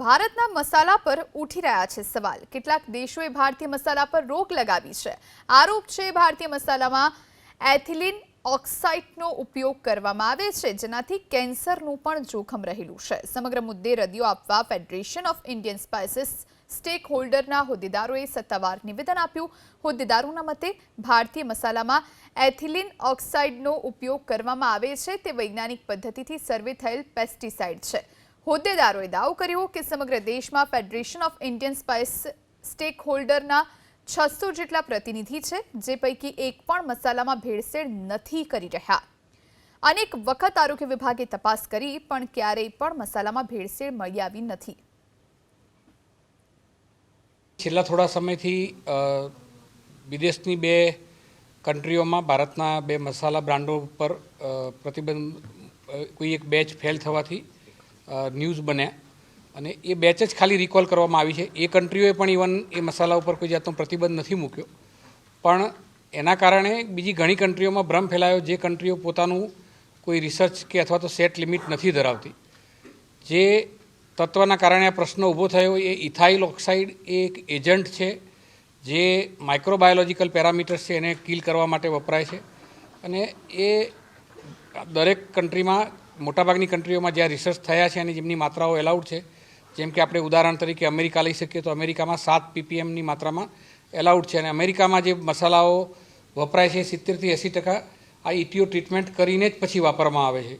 ભારતના મસાલા પર ઉઠી રહ્યા છે સવાલ. કેટલાક દેશોએ ભારતીય મસાલા પર રોક લગાવી છે. આરોપ છે ભારતીય મસાલામાં એથિલિન ઓક્સાઇડનો ઉપયોગ કરવામાં આવે છે, જેનાથી કેન્સરનું પણ જોખમ રહેલું છે. સમગ્ર મુદ્દે રદિયો આપવા federation of Indian spices stake હોલ્ડરના હોદ્દેદારોએ સત્તાવાર નિવેદન આપ્યું. હોદ્દેદારોના મતે, ભારતીય મસાલામાં એથિલિન ઓક્સાઇડનો ઉપયોગ કરવામાં આવે છે. તે વૈજ્ઞાનિક પદ્ધતિથી સર્વે થયેલ પેસ્ટિસાઇડ છે. હોદ્દેદારોએ દાવો કર્યો કે સમગ્ર દેશમાં federation of Indian spice stake હોલ્ડરના છસો જેટલા પ્રતિનિધિ છે, જે પૈકી એક પણ મસાલામાં ભેળસેળ નથી કરી રહ્યા. અનેક વખત આરોગ્ય વિભાગે તપાસ કરી, પણ ક્યારેય પણ મસાલામાં ભેળસેળ મળી આવી નથી. છેલ્લા થોડા સમયથી વિદેશની બે કન્ટ્રીઓમાં ભારતના બે મસાલા બ્રાન્ડો ઉપર પ્રતિબંધ કોઈ એક બેચ ફેલ થવાથી ન્યૂઝ બન્યા અને એ બેચ જ ખાલી રિકોલ કરવામાં આવી છે. એ કન્ટ્રીઓએ પણ ઇવન એ મસાલા ઉપર કોઈ જાતનો પ્રતિબંધ નથી મૂક્યો. પણ એના કારણે બીજી ઘણી કન્ટ્રીઓમાં ભ્રમ ફેલાયો જે કન્ટ્રીઓ પોતાનું કોઈ રિસર્ચ કે અથવા તો સેટ લિમિટ નથી ધરાવતી. જે તત્વના કારણે આ પ્રશ્ન ઊભો થયો. એ ઇથાઇલ ઓક્સાઇડ એ એક એજન્ટ છે જે માઇક્રોબાયોલોજીકલ પેરામીટર્સ છે એને કિલ કરવા માટે વપરાય છે. અને એ દરેક કન્ટ્રીમાં મોટાભાગની કન્ટ્રીઓમાં જ્યાં રિસર્ચ થયા છે અને જેમની માત્રાઓ એલાઉડ છે, જેમ કે આપણે ઉદાહરણ તરીકે અમેરિકા લઈ શકીએ તો અમેરિકામાં સાત પીપીએમની માત્રામાં એલાઉડ છે અને અમેરિકામાં જે મસાલાઓ વપરાય છે સિત્તેરથી એંસી ટકા, આ ઇટીઓ ટ્રીટમેન્ટ કરીને જ પછી વાપરવામાં આવે છે.